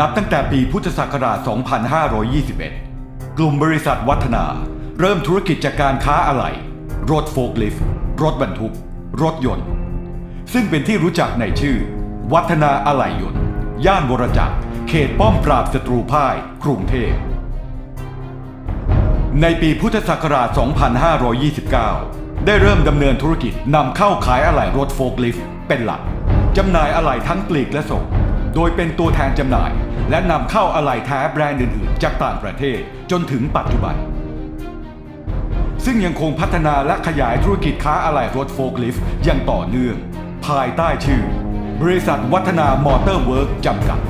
นับตั้งแต่ปีพุทธศักราช 2521 กลุ่มบริษัทวัฒนา เริ่มธุรกิจจากการค้าอะไหล่รถโฟล์คลิฟต์รถบรรทุก รถยนต์ ซึ่งเป็นที่รู้จักในชื่อ วัฒนาอะไหล่ยนต์ ย่านวรจักร เขตป้อมปราบศัตรูพ่าย กรุงเทพ ในปีพุทธศักราช 2529 ได้เริ่มดำเนินธุรกิจนำเข้าขายอะไหล่รถโฟล์คลิฟต์เป็นหลักจำหน่ายอะไหล่ทั้งปลีกและส่ง โดยเป็นตัวแทนจำหน่าย และนำเข้าอะไหล่แท้แบรนด์อื่นๆ จากต่างประเทศจนถึงปัจจุบัน ซึ่งยังคงพัฒนาและขยายธุรกิจค้าอะไหล่รถโฟล์คลิฟต์อย่างต่อเนื่อง ภายใต้ชื่อ บริษัทวัฒนามอเตอร์เวิร์กจำกัด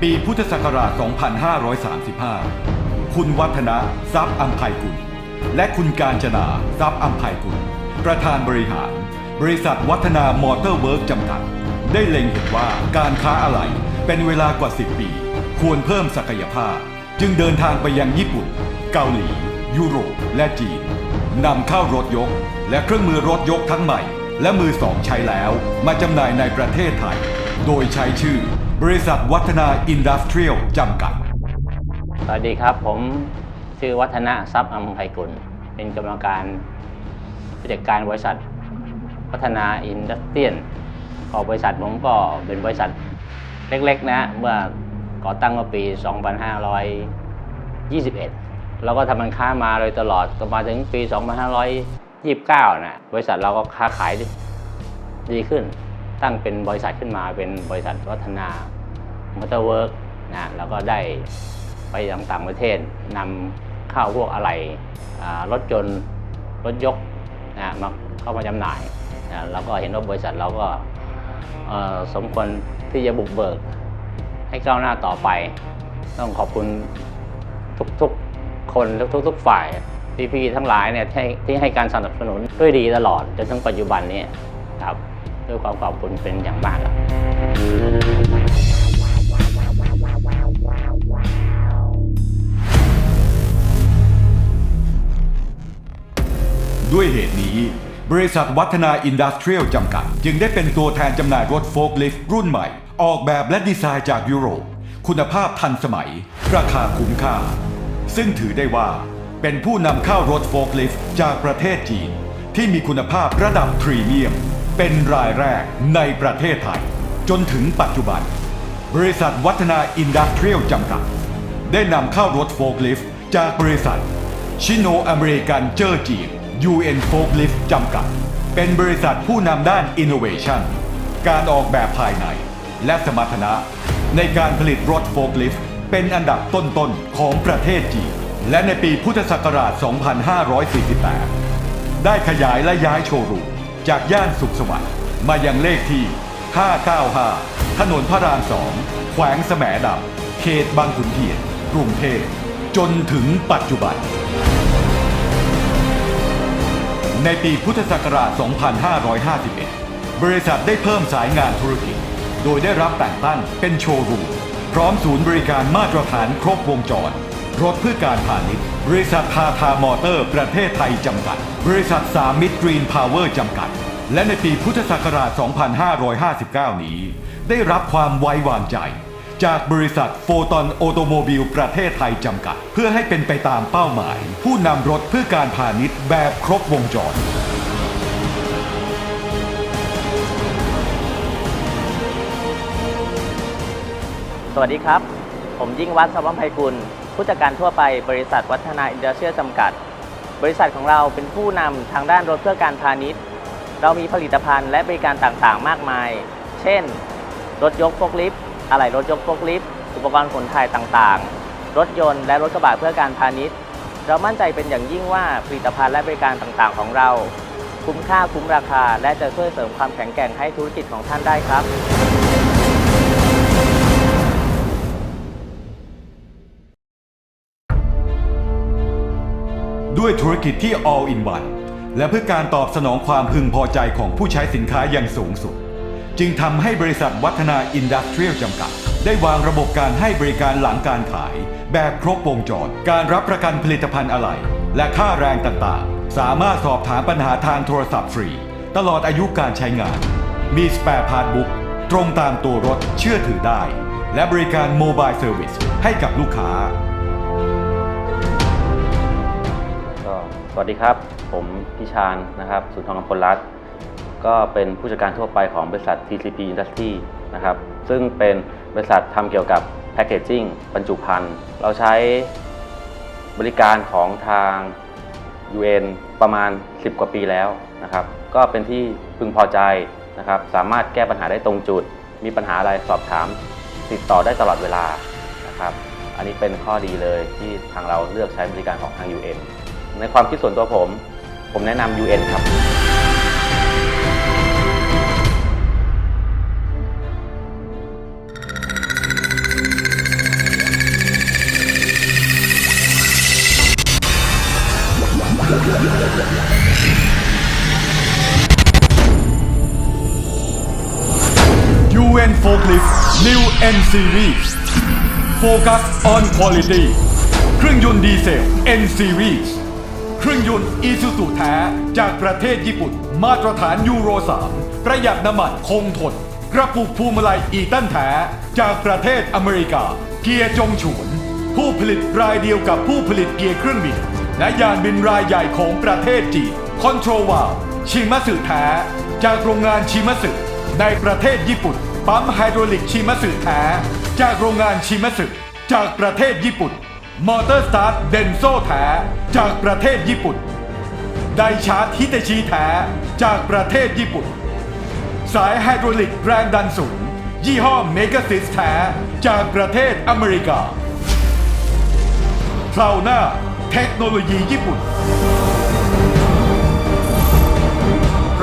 ปีพุทธศักราช 2535 คุณวัฒนะทรัพย์อัมภัยกุล และคุณการจนาทรัพย์อัมภัยกุล ประธานบริหาร บริษัทวัฒนามอเตอร์เวิร์กจำกัด ได้เล็งเห็นว่าการค้าอะไหล่เป็นเวลากว่า 10 ปี ควรเพิ่มศักยภาพ จึงเดินทางไปยังญี่ปุ่น เกาหลี ยุโรปและจีนนำเข้ารถยก และเครื่องมือรถยกทั้งใหม่ และมือสองใช้แล้ว มาจำหน่ายในประเทศไทย โดยใช้ชื่อ บริษัทวัฒนาอินดัสเทรียลจำกัด สวัสดีครับผมชื่อวัฒนะทรัพย์อัมภัยกุล เป็นกรรมการผู้จัดการบริษัท พัฒนาอินดัสเทรียล ก็บริษัทผมก็เป็นบริษัทเล็กๆนะเมื่อก่อตั้งเมื่อปี 2521เราก็ทำการค้ามาโดยตลอดก็มาถึงปี 2529 นะบริษัทเราก็ค้าขายดีขึ้น ตั้งเป็นบริษัทขึ้นมาเป็นบริษัทวัฒนามอเตอร์เวิร์กนะแล้วก็ได้ไปต่างประเทศนำข้าวพวกอะไหล่อ่ารถยนรถยกนะมาเข้ามาจำหน่ายนะแล้วก็เห็นว่าบริษัทเราก็ สมควรที่จะบุกเบิก ให้ก้าวหน้าต่อไป ต้องขอบคุณทุกๆคนทุกๆฝ่ายพี่ๆทั้งหลายเนี่ยที่ที่ให้การสนับสนุนด้วยดีตลอดจนถึงปัจจุบันนี้ครับด้วยความขอบคุณเป็นอย่างมากครับด้วยเหตุนี้ บริษัทวัฒนาอินดัสเทรียลจำกัด จึงได้เป็นตัวแทนจำหน่ายรถโฟล์คลิฟต์รุ่นใหม่ ออกแบบและดีไซน์จากยุโรป คุณภาพทันสมัย ราคาคุ้มค่า ซึ่งถือได้ว่า เป็นผู้นำเข้ารถโฟล์คลิฟต์จากประเทศจีน ที่มีคุณภาพระดับพรีเมียม เป็นรายแรกในประเทศไทย จนถึงปัจจุบัน บริษัทวัฒนาอินดัสเทรียลจำกัด ได้นำเข้ารถโฟล์คลิฟต์จากบริษัทชิโนอเมริกันเจอร์จีน UN Forklift จำกัด เป็นบริษัทผู้นำด้าน Innovation การออกแบบภายในและสมรรถนะ ในการผลิตรถโฟล์คลิฟต์เป็นอันดับต้นๆของประเทศจีน และในปีพุทธศักราช 2548 ได้ขยายและย้ายโชว์รูมจากย่านสุขสวัสดิ์มายังเลขที่ 595 ถนนพระรามสองแขวงแสมดำเขตบางขุนเทียนกรุงเทพจนถึงปัจจุบัน ในปีพุทธศักราช 2551 บริษัทได้เพิ่มสายงานธุรกิจ โดยได้รับแต่งตั้งเป็นโชว์รูมพร้อมศูนย์บริการมาตรฐานครบวงจร รถเพื่อการพาณิชย์ บริษัททาทามอเตอร์ ประเทศไทยจำกัด บริษัทสามิตรกรีนพาวเวอร์จำกัด และในปีพุทธศักราช 2559 นี้ ได้รับความไว้วางใจ จากบริษัทโฟตอนโอโตโมบิลประเทศไทยจำกัด เพื่อให้เป็นไปตามเป้าหมาย ผู้นำรถเพื่อการพาณิชย์แบบครบวงจร สวัสดีครับ ผมยิ่งวัฒน์สวัมไพกุล ผู้จัดการทั่วไปบริษัทวัฒนาอินดัสเทรียลจำกัด บริษัทของเราเป็นผู้นำทางด้านรถเพื่อการพาณิชย์ เรามีผลิตภัณฑ์และบริการต่างๆ มากมาย เช่น รถยกโฟล์คลิฟต์ อะไหล่รถยกโฟล์คลิฟต์อุปกรณ์ขนถ่ายต่างๆ รถยนต์และรถกระบะเพื่อการพาณิชย์ เรามั่นใจเป็นอย่างยิ่งว่าผลิตภัณฑ์และบริการต่างๆ ของเรา คุ้มค่าคุ้มราคา และจะช่วยเสริมความแข็งแกร่งให้ธุรกิจของท่านได้ครับด้วยธุรกิจที่ all in one และเพื่อการตอบสนองความพึงพอใจของผู้ใช้สินค้าอย่างสูงสุด จึงทำให้บริษัทวัฒนาอินดัสเทรียลจำกัด ได้วางระบบการให้บริการหลังการขาย แบบครบวงจร การรับประกันผลิตภัณฑ์อะไหล่และค่าแรงต่างๆ สามารถสอบถามปัญหาทางโทรศัพท์ฟรี ตลอดอายุการใช้งาน มีสแปร์พาร์ทบุ๊กตรงตามตัวรถเชื่อถือได้ และบริการโมบายเซอร์วิสให้กับลูกค้า ก็สวัสดีครับ ผมพิชานนะครับ สุนทรกพลรัตน์ ก็เป็นผู้จัดการทั่วไปของบริษัท TCP Industry นะครับซึ่งเป็นบริษัททำเกี่ยวกับแพ c เกจจิ้งบรรจุภัณฑ์เราใช้บริการของทาง UN ประมาณ 10 กว่าปีแล้วนะครับก็เป็นที่พึงพอใจนะครับสามารถแก้ปัญหาได้ตรงจุด มีปัญหาอะไรสอบถาม ติดต่อได้ตลอดเวลานะครับอันนี้เป็นข้อดีเลยที่ทางเราเลือกใช้บริการของทาง UN ในความคิดส่วนตัวผม ผมแนะนำ UN ครับ Forklift New N Series Focus on Quality เครื่องยนต์ดีเซล N Series เครื่องยนต์อีซูซูแท้จากประเทศญี่ปุ่น มาตรฐานยูโร 3 ประหยัดน้ำมันคงทน กระปุกพวงมาลัยอีตันแท้ จากประเทศอเมริกา เกียร์จงฉวน ผู้ผลิตรายเดียวกับผู้ผลิตเกียร์เครื่องบิน และยานบินรายใหญ่ของประเทศจีนคอนโทรวาลชิมัสึแท้ จากโรงงานชิมัสึในประเทศญี่ปุ่น ปั๊มไฮดรอลิกชิมัสึแท้จากโรงงานชิมัสึจากประเทศญี่ปุ่น มอเตอร์สตาร์ทเดนโซแท้จากประเทศญี่ปุ่น ไดชาร์ตฮิตาชิแท้จากประเทศญี่ปุ่น สายไฮดรอลิกแรงดันสูง ยี่ห้อเมกาซิสแท้จากประเทศอเมริกาคราวหน้าเทคโนโลยีญี่ปุ่น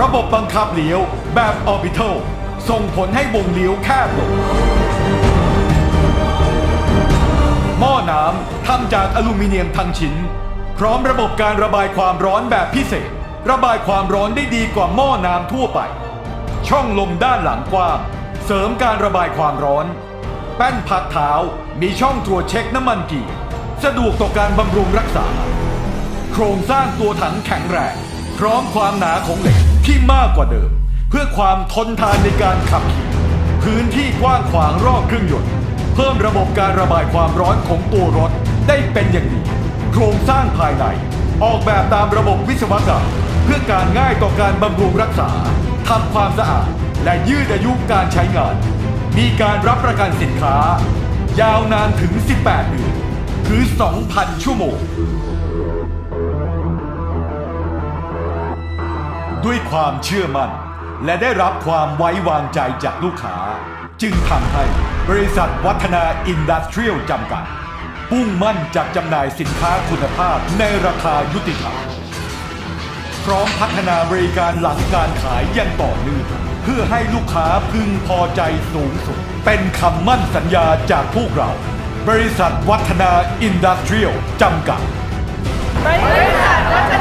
ระบบบังคับเหลียวแบบออร์บิทัล ส่งผลให้วงเลี้ยวแคบลงหม้อน้ำทำจากอลูมิเนียมทั้งชิ้น พร้อมระบบการระบายความร้อนแบบพิเศษ ระบายความร้อนได้ดีกว่าหม้อน้ำทั่วไป ช่องลมด้านหลังกว้างเสริมการระบายความร้อน แป้นพักเท้ามีช่องตรวจเช็คน้ำมันเกียร์สะดวกต่อการบำรุงรักษา โครงสร้างตัวถังแข็งแรง พร้อมความหนาของเหล็กที่มากกว่าเดิม เพื่อความทนทานในการขับขี่ พื้นที่กว้างขวางรอบเครื่องยนต์ เพิ่มระบบการระบายความร้อนของตัวรถได้เป็นอย่างดี โครงสร้างภายใน ออกแบบตามระบบวิศวกรรม เพื่อการง่ายต่อการบำรุงรักษาทำความสะอาด และยืดอายุการใช้งาน มีการรับประกันสินค้า ยาวนานถึง 18เดือนหรือ 2,000 ชั่วโมง ด้วยความเชื่อมั่น และได้รับความไว้วางใจจากลูกค้า จึงทำให้บริษัทวัฒนาอินดัสเทรียลจำกัดมุ่งมั่นจัดจำหน่ายสินค้าคุณภาพในราคายุติธรรมพร้อมพัฒนาบริการหลังการขายอย่างต่อเนื่องเพื่อให้ลูกค้าพึงพอใจสูงสุด เป็นคำมั่นสัญญาจากพวกเรา บริษัทวัฒนาอินดัสเทรียลจำกัด บริษัทวัฒนา